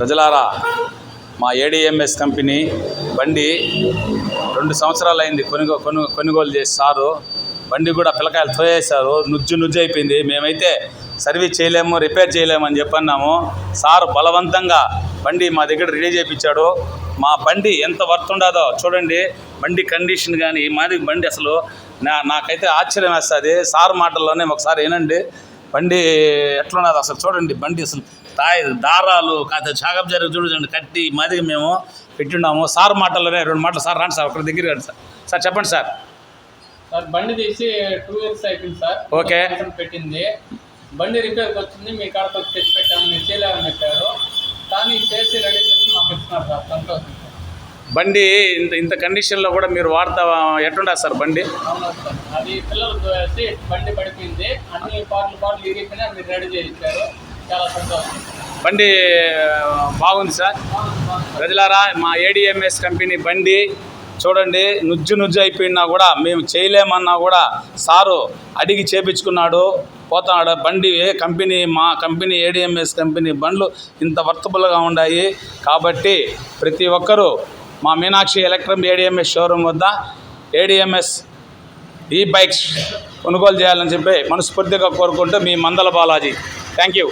ప్రజలారా మా ADMS company బండి రెండు సంవత్సరాలు అయింది కొనుగో కొను కొనుగోలు చేసి సారు. బండి కూడా పిల్లకాయలు తోయేశారు. నుజ్జు నుజ్జు అయిపోయింది. మేమైతే సర్వీస్ చేయలేము రిపేర్ చేయలేము అని చెప్పన్నాము. సారు బలవంతంగా బండి మా దగ్గర రెడీ చేయించాడు మా బండి ఎంత వర్త్ ఉండదో చూడండి. బండి కండిషన్ కానీ మాది బండి అసలు నా నాకైతే ఆశ్చర్యం వేస్తుంది. సార్ మాటల్లోనే ఒకసారి ఏనండి బండి ఎట్లున్నది అసలు చూడండి బండి అసలు తాయి దారాలు కాస్త చాగప్ జరిగి చూడండి కట్టి మాది మేము పెట్టిన్నాము సార్ మాటల్లోనే రెండు మాటలు సార్ రాండి సార్ ఒకరి దగ్గర రండి సార్. సార్ చెప్పండి సార్. సార్ బండి తీసి టూ ఇయర్స్ అయిపోయింది సార్. ఓకే. పెట్టింది. బండి రిపేర్కి వచ్చింది మీ కాడకు వచ్చి తెచ్చి పెట్టాము మీరు చేయలేమని చెప్పారు. కానీ చేసి రెడీ చేసి మాకు ఇస్తున్నారు సార్ సంతోషం. బండి ఇంత ఇంత కండిషన్లో కూడా మీరు వాడతా ఎట్లుండదు సార్ బండి? అది బండి పడిపోయింది. అన్ని పాటలు పాటలు ఇరిగిపోయినా మీరు రెడీ చేసి ఇచ్చారు చాలా సంతోషం. బండి బాగుంది సార్. బాగుంది, బాగుంది సార్. ప్రజలారా మా ఏడిఎంఎస్ కంపెనీ బండి చూడండి నుజ్జు నుజ్జు అయిపోయినా కూడా మేము చేయలేమన్నా కూడా సారు అడిగి చేపించుకున్నాడు పోతున్నాడు. బండి ఏ కంపెనీ మా కంపెనీ ఏడిఎంఎస్ కంపెనీ బండ్లు ఇంత వర్తబుల్గా ఉన్నాయి కాబట్టి ప్రతి ఒక్కరూ మా మీనాక్షి ఎలక్ట్రం ఏడిఎంఎస్ షోరూమ్ వద్ద ఏడిఎంఎస్ ఈ బైక్స్ కొనుగోలు చేయాలని చెప్పి మనస్ఫూర్తిగా కోరుకుంటూ మీ మందల బాలాజీ. Thank you